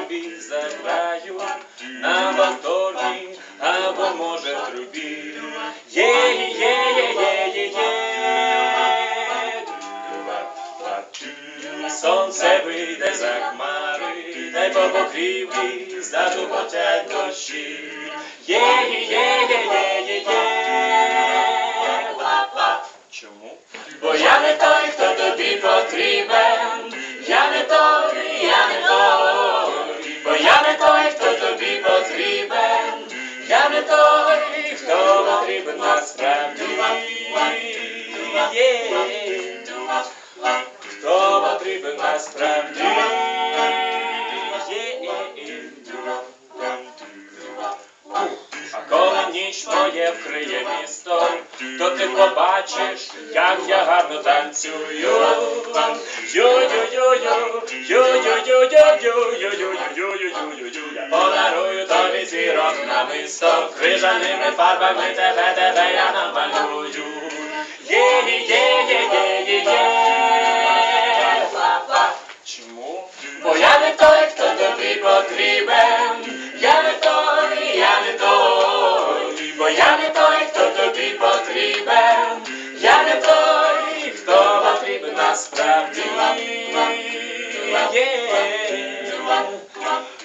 тобі заграю на моторні або може в трубі. Є, є, є, є, є, є. Сонце вийде за хмари, та й по покрівлі задуботять дощі. Є, є, є, є, є, є. Чому? Бо я не той, хто тобі потрібен. Є. Хто потрібен насправді. А коли ніч моє вкриє місто, то ти побачиш, як я гарно танцюю. Ю-ю-ю-ю, бо я не той, хто тобі потрібен, я не той, я не той, бо я не той, хто тобі потрібен, я не той, хто потрібен насправді.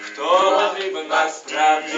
Хто потрібен насправді?